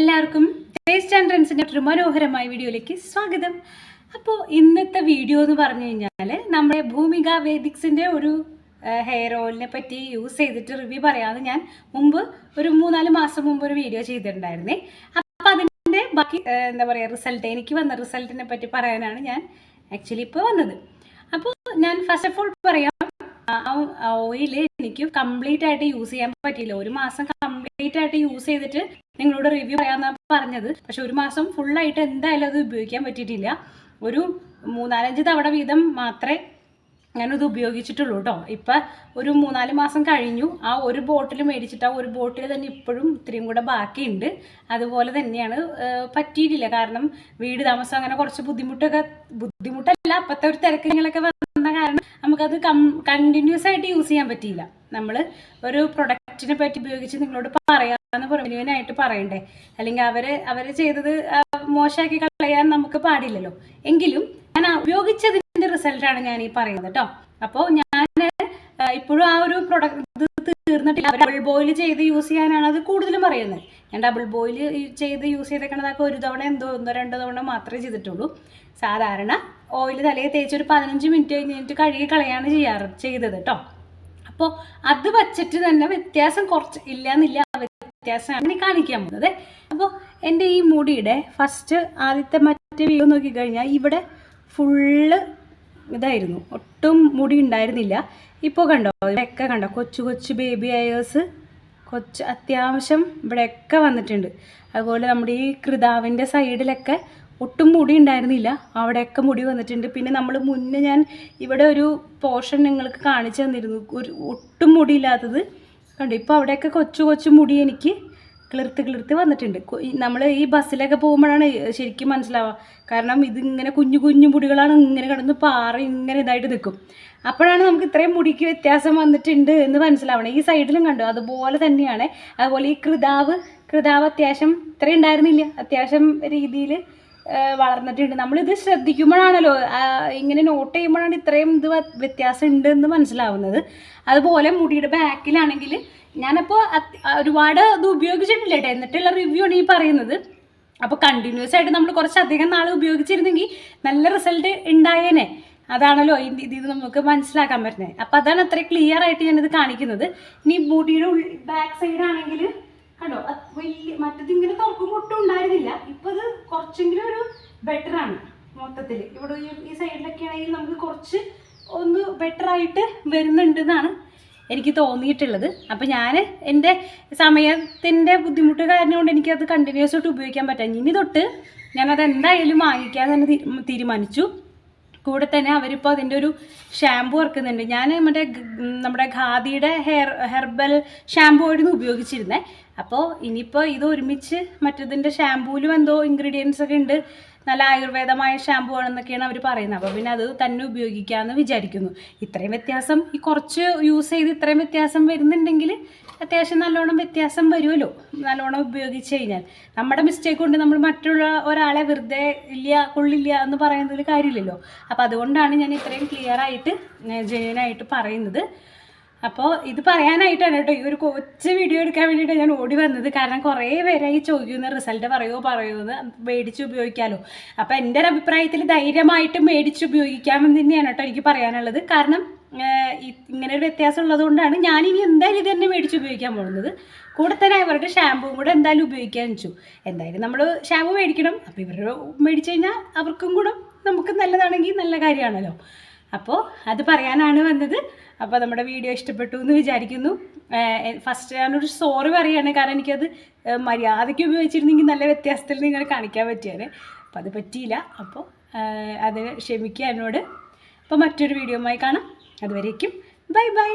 എല്ലാവർക്കും taste and ട്രെൻഡ്സിന്റെ ഒരു മനോഹരമായ വീഡിയോയിലേക്ക് സ്വാഗതം. അപ്പോൾ ഇന്നത്തെ വീഡിയോ എന്ന് പറഞ്ഞു കഴിഞ്ഞാൽ നമ്മുടെ ഭൂമിക വേദിക്സിന്റെ ഒരു ഹെയർ ഓയിലിനെ പറ്റി യൂസ് ചെയ്തിട്ട് റിവ്യൂ പറയാമെന്ന് ഞാൻ മുമ്പ് ഒരു മൂന്നാൽ മാസം മുമ്പ് ഒരു വീഡിയോ ചെയ്തിട്ടുണ്ടായിരുന്നേ. അപ്പോൾ അതിന്റെ ബാക്കി എന്താ പറയുക റിസൾട്ട് എനിക്ക് വന്ന റിസൾട്ടിനെ പറ്റി പറയാനാണ് ഞാൻ ആക്ച്വലി ഇപ്പോൾ വന്നത്. അപ്പോൾ ഞാൻ ഫസ്റ്റ് ഓഫ് ഓൾ പറയാം ആ ഓയിൽ എനിക്ക് കംപ്ലീറ്റ് ആയിട്ട് യൂസ് ചെയ്യാൻ പറ്റിയില്ല. ഒരു മാസം കംപ്ലീറ്റ് ആയിട്ട് യൂസ് ചെയ്തിട്ട് നിങ്ങളോട് റിവ്യൂ പറയാമെന്നാണ് പറഞ്ഞത്. പക്ഷെ ഒരു മാസം ഫുള്ളായിട്ട് എന്തായാലും അത് ഉപയോഗിക്കാൻ പറ്റിയിട്ടില്ല. ഒരു മൂന്നാലഞ്ച് തവണ വീതം മാത്രമേ ഞാനത് ഉപയോഗിച്ചിട്ടുള്ളൂ കേട്ടോ ഇപ്പം ഒരു മൂന്നാൽ മാസം കഴിഞ്ഞു. ആ ഒരു ബോട്ടിൽ മേടിച്ചിട്ട് ആ ഒരു ബോട്ടിൽ തന്നെ ഇപ്പോഴും ഇത്രയും കൂടെ ബാക്കിയുണ്ട്. അതുപോലെ തന്നെയാണ് പറ്റിയിട്ടില്ല. കാരണം വീട് താമസം അങ്ങനെ കുറച്ച് ബുദ്ധിമുട്ടൊക്കെ ബുദ്ധിമുട്ടല്ല അപ്പത്തെ ഒരു തിരക്കുകളൊക്കെ വന്ന കാരണം നമുക്കത് കണ്ടിന്യൂസ് ആയിട്ട് യൂസ് ചെയ്യാൻ പറ്റിയില്ല. നമ്മൾ ഒരു പ്രൊഡക്റ്റിനെ പറ്റി ഉപയോഗിച്ച് നിങ്ങളോട് പറയാമെന്ന് പറഞ്ഞുവനായിട്ട് പറയണ്ടേ. അല്ലെങ്കിൽ അവർ അവർ ചെയ്തത് മോശമാക്കി കളയാൻ നമുക്ക് പാടില്ലല്ലോ. എങ്കിലും ഞാൻ ഉപയോഗിച്ചതിന്റെ റിസൾട്ടാണ് ഞാൻ ഈ പറയുന്നത് കേട്ടോ അപ്പോൾ ഞാൻ ഇപ്പോഴും ആ ഒരു പ്രൊഡക്റ്റ് ഇത് തീർന്നിട്ടില്ല. ഡബിൾ ബോയിൽ ചെയ്ത് യൂസ് ചെയ്യാനാണ് അത് കൂടുതലും പറയുന്നത്. ഞാൻ ഡബിൾ ബോയിൽ ചെയ്ത് യൂസ് ചെയ്തേക്കണതൊക്കെ ഒരു തവണ എന്തോ ഒന്നോ രണ്ടോ തവണ മാത്രമേ ചെയ്തിട്ടുള്ളൂ. സാധാരണ ഓയിൽ തലയിൽ തേച്ച് ഒരു പതിനഞ്ച് മിനിറ്റ് കഴിഞ്ഞിട്ട് കഴുകി കളയാണ് ചെയ്യാറ് ചെയ്തത് കേട്ടോ അപ്പോൾ അത് വച്ചിട്ട് തന്നെ വ്യത്യാസം കുറച്ച് ഇല്ല എന്നില്ല വ്യത്യാസമാണ് കാണിക്കാൻ പോകുന്നത്. അപ്പോൾ എന്റെ ഈ മുടിയുടെ ഫസ്റ്റ് ആദ്യത്തെ മറ്റേ വ്യൂ നോക്കിക്കഴിഞ്ഞാൽ ഇവിടെ ഫുള്ള് ഇതായിരുന്നു. ഒട്ടും മുടി ഉണ്ടായിരുന്നില്ല. ഇപ്പോൾ കണ്ടോ? ഇവിടെയൊക്കെ കണ്ടോ? കൊച്ചു കൊച്ചു ബേബി അയേഴ്സ് കൊച്ച് അത്യാവശ്യം ഇവിടെയൊക്കെ വന്നിട്ടുണ്ട്. അതുപോലെ നമ്മുടെ ഈ കൃതാവിന്റെ സൈഡിലൊക്കെ ഒട്ടും മുടി ഉണ്ടായിരുന്നില്ല. അവിടെയൊക്കെ മുടി വന്നിട്ടുണ്ട്. പിന്നെ നമ്മൾ മുന്നേ ഞാൻ ഇവിടെ ഒരു പോർഷൻ നിങ്ങൾക്ക് കാണിച്ചു തന്നിരുന്നു. ഒരു ഒട്ടും മുടിയില്ലാത്തത് കണ്ടു? ഇപ്പോൾ അവിടെയൊക്കെ കൊച്ചു കൊച്ചു മുടി എനിക്ക് കിളിർത്ത് കിളിർത്ത് വന്നിട്ടുണ്ട്. നമ്മൾ ഈ ബസ്സിലൊക്കെ പോകുമ്പോഴാണ് ശരിക്കും മനസ്സിലാവുക കാരണം ഇതിങ്ങനെ കുഞ്ഞു കുഞ്ഞു മുടികളാണ് ഇങ്ങനെ കിടന്ന് പാറി ഇങ്ങനെ ഇതായിട്ട് നിൽക്കും അപ്പോഴാണ് നമുക്ക് ഇത്രയും മുടിക്ക് വ്യത്യാസം വന്നിട്ടുണ്ട് എന്ന് മനസ്സിലാവണം. ഈ സൈഡിലും കണ്ടു? അതുപോലെ തന്നെയാണ്. അതുപോലെ ഈ കൃതാവ് കൃതാവ് അത്യാവശ്യം ഇത്രയും ഉണ്ടായിരുന്നില്ല. അത്യാവശ്യം രീതിയിൽ വളർന്നിട്ടുണ്ട്. നമ്മളിത് ശ്രദ്ധിക്കുമ്പോഴാണല്ലോ ഇങ്ങനെ നോട്ട് ചെയ്യുമ്പോഴാണ് ഇത്രയും ഇത് വ്യത്യാസം ഉണ്ട് എന്ന് മനസ്സിലാവുന്നത്. അതുപോലെ മുടിയുടെ ബാക്കിലാണെങ്കിൽ ഞാനപ്പോൾ ഒരുപാട് ഇത് ഉപയോഗിച്ചിട്ടില്ല കേട്ടോ. എന്നിട്ടുള്ള റിവ്യൂ ആണ് ഈ പറയുന്നത്. അപ്പോൾ കണ്ടിന്യൂസ് ആയിട്ട് നമ്മൾ കുറച്ചധികം നാൾ ഉപയോഗിച്ചിരുന്നെങ്കിൽ നല്ല റിസൾട്ട് ഉണ്ടായേനെ. അതാണല്ലോ ഈ ഇത് നമുക്ക് മനസ്സിലാക്കാൻ പറ്റുന്നത്. അപ്പം അതാണ് അത്ര ക്ലിയർ ആയിട്ട് ഞാനിത് കാണിക്കുന്നത്. ഇനി മുടിയുടെ ബാക്ക് സൈഡ് ആണെങ്കിൽ കണ്ടോ വലിയ മറ്റത് ഇങ്ങനെ തുറക്കും ഒട്ടും ഉണ്ടായിരുന്നില്ല. ഇപ്പൊ ഇത് കുറച്ചെങ്കിലും ഒരു ബെറ്റർ ആണ്. മൊത്തത്തിൽ ഇവിടെ ഈ സൈഡിലൊക്കെ ആണെങ്കിൽ നമുക്ക് കുറച്ച് ഒന്ന് ബെറ്റർ ആയിട്ട് വരുന്നുണ്ട് എന്നാണ് എനിക്ക് തോന്നിയിട്ടുള്ളത്. അപ്പം ഞാൻ എന്റെ സമയത്തിന്റെ ബുദ്ധിമുട്ട് കാരണം കൊണ്ട് എനിക്കത് കണ്ടിന്യൂസ് ആയിട്ട് ഉപയോഗിക്കാൻ പറ്റാം ഇനി തൊട്ട് ഞാനത് എന്തായാലും വാങ്ങിക്കാൻ തന്നെ തീരുമാനിച്ചു. കൂടെ തന്നെ അവരിപ്പോൾ അതിന്റെ ഒരു ഷാമ്പു ഇറക്കുന്നുണ്ട്. ഞാൻ മറ്റേ നമ്മുടെ ഖാദിയുടെ ഹെയർ ഹെർബൽ ഷാമ്പു ആയിരുന്നു ഉപയോഗിച്ചിരുന്നത് അപ്പോൾ ഇനിയിപ്പോൾ ഇത് ഒരുമിച്ച് മറ്റതിന്റെ ഷാമ്പൂവിലും എന്തോ ഇൻഗ്രീഡിയൻസ് ഒക്കെ ഉണ്ട്. നല്ല ആയുർവേദമായ ഷാമ്പു ആണെന്നൊക്കെയാണ് അവർ പറയുന്നത്. അപ്പോൾ പിന്നെ അത് തന്നെ ഉപയോഗിക്കാമെന്ന് വിചാരിക്കുന്നു. ഇത്രയും വ്യത്യാസം ഈ കുറച്ച് യൂസ് ചെയ്ത് ഇത്രയും വ്യത്യാസം വരുന്നുണ്ടെങ്കിൽ അത്യാവശ്യം നല്ലോണം വ്യത്യാസം വരുമല്ലോ. നല്ലോണം ഉപയോഗിച്ച് കഴിഞ്ഞാൽ. നമ്മുടെ മിസ്റ്റേക്ക് കൊണ്ട് നമ്മൾ മറ്റുള്ള ഒരാളെ വെറുതെ ഇല്ല കൊള്ളില്ല എന്ന് പറയുന്നതിൽ കാര്യമില്ലല്ലോ. അപ്പോൾ അതുകൊണ്ടാണ് ഞാൻ ഇത്രയും ക്ലിയർ ആയിട്ട് ജെന്യനായിട്ട് പറയുന്നത്. അപ്പോൾ ഇത് പറയാനായിട്ടാണ് കേട്ടോ ഈ ഒരു കൊച്ചു വീഡിയോ എടുക്കാൻ വേണ്ടിയിട്ട് ഞാൻ ഓടി വന്നത്. കാരണം കുറേ പേരായി ചോദിക്കുന്ന റിസൾട്ട് പറയുമോ പറയുമോ എന്ന് മേടിച്ച് ഉപയോഗിക്കാമല്ലോ അപ്പോൾ എന്റെ ഒരു അഭിപ്രായത്തിൽ ധൈര്യമായിട്ട് മേടിച്ച് ഉപയോഗിക്കാമെന്ന് തന്നെയാണ് കേട്ടോ എനിക്ക് പറയാനുള്ളത്. കാരണം ഇങ്ങനെ ഒരു വ്യത്യാസം ഉള്ളതുകൊണ്ടാണ് ഞാനിനി എന്തായാലും ഇത് തന്നെ മേടിച്ച് ഉപയോഗിക്കാൻ പോകുന്നത്. കൂടെ തന്നെ ഇവരുടെ ഷാമ്പുവും കൂടെ എന്തായാലും ഉപയോഗിക്കാൻ വെച്ചു. എന്തായാലും നമ്മൾ ഷാമ്പു മേടിക്കണം. അപ്പോൾ ഇവർ മേടിച്ച് കഴിഞ്ഞാൽ അവർക്കും കൂടെ നമുക്ക് നല്ലതാണെങ്കിൽ നല്ല കാര്യമാണല്ലോ. അപ്പോൾ അത് പറയാനാണ് വന്നത്. അപ്പോൾ നമ്മുടെ വീഡിയോ ഇഷ്ടപ്പെട്ടു എന്ന് വിചാരിക്കുന്നു. ഫസ്റ്റ് ഞാനൊരു സോറി പറയുകയാണ് കാരണം എനിക്കത് മര്യാദയ്ക്ക് ഉപയോഗിച്ചിരുന്നെങ്കിൽ നല്ല വ്യത്യാസത്തിൽ നിങ്ങൾ കാണിക്കാൻ പറ്റിയാണ് അപ്പോൾ അത് പറ്റിയില്ല. അപ്പോൾ അതിന് ക്ഷമിക്കുക എന്നോട്. അപ്പോൾ മറ്റൊരു വീഡിയോയുമായി കാണാം. അതുവരേക്കും ബൈ ബൈ.